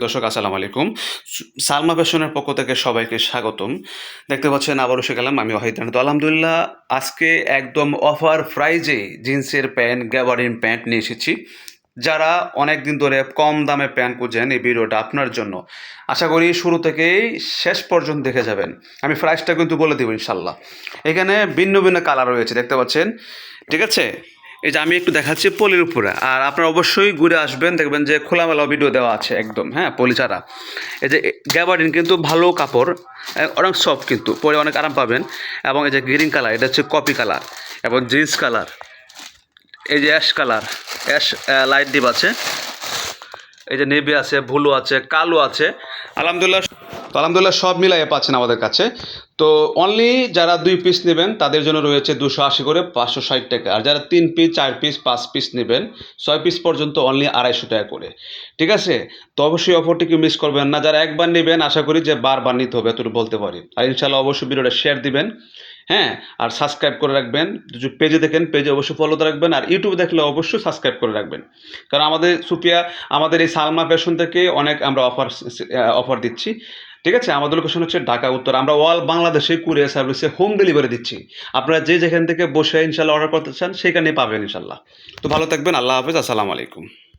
দর্শক, আসসালামু আলাইকুম। সালমা ফ্যাশনের পক্ষ থেকে সবাইকে স্বাগতম। দেখতে পাচ্ছেন, আবারও এসে গেলাম আমি ওয়াহিদ তো আলহামদুলিল্লাহ, আজকে একদম অফার প্রাইজে জিন্সের প্যান্ট, গ্যাবারিন প্যান্ট নিয়ে এসেছি। যারা অনেক দিন ধরে কম দামে প্যান্ট খুঁজেন এই ভিডিওটা আপনার জন্য, আশা করি শুরু থেকেই শেষ পর্যন্ত দেখে যাবেন। আমি প্রাইসটা কিন্তু বলে দেবো ইনশাল্লাহ। এখানে ভিন্ন ভিন্ন কালার রয়েছে, দেখতে পাচ্ছেন? ঠিক আছে? এই যে আমি একটু দেখাচ্ছি পলির উপরে। আর আপনারা অবশ্যই ঘুরে আসবেন, দেখবেন যে খোলামেলা ভিডিও দেওয়া আছে একদম হ্যাঁ পলি ছাড়া। এই যে গ্যাবার্ডিন কিন্তু ভালো কাপড় অনেক সফট কিন্তু, পরে অনেক আরাম পাবেন। এবং এই যে গ্রিন কালার এটা হচ্ছে কপি কালার এবং জিন্স কালার এই যে ash colour ash light deep আছে। এই যে নেভি আছে ব্লু আছে, কালো আছে। আলহামদুলিল্লাহ তো আলহামদুলিল্লাহ সব মিলাই পাচ্ছেন আমাদের কাছে। তো অনলি যারা দুই পিস নেবেন, তাদের জন্য রয়েছে দুশো আশি করে পাঁচশো ষাট টাকা। আর যারা তিন পিস চার পিস পাঁচ পিস নেবেন, ছয় পিস পর্যন্ত অনলি আড়াইশো টাকা করে। ঠিক আছে? তো অবশ্যই অফারটিকে মিস করবেন না। যারা একবার নেবেন, আশা করি যে বারবার নিতে হবে, এতটুকু বলতে পারি। আর ইনশাল্লাহ অবশ্যই ভিডিওটা শেয়ার দিবেন। হ্যাঁ আর সাবস্ক্রাইব করে রাখবেন। পেজে দেখেন পেজে অবশ্যই ফলোতে রাখবেন। আর ইউটিউবে দেখলে অবশ্যই সাবস্ক্রাইব করে রাখবেন। কারণ আমাদের সুপিয়া আমাদের এই সালমা ফ্যাশন থেকে অনেক আমরা অফার অফার দিচ্ছি। ঠিক আছে? আমাদের লোকেশন হচ্ছে ঢাকা, উত্তর। আমরা অল বাংলাদেশে কুরিয়ার সার্ভিসে হোম ডেলিভারি দিচ্ছি। আপনারা যে যেখান থেকে বসে ইনশাল্লাহ অর্ডার করতে চান সেখানে পাবেন ইনশাল্লাহ। তো ভালো থাকবেন। আল্লাহ হাফেজ। আসসালামু আলাইকুম।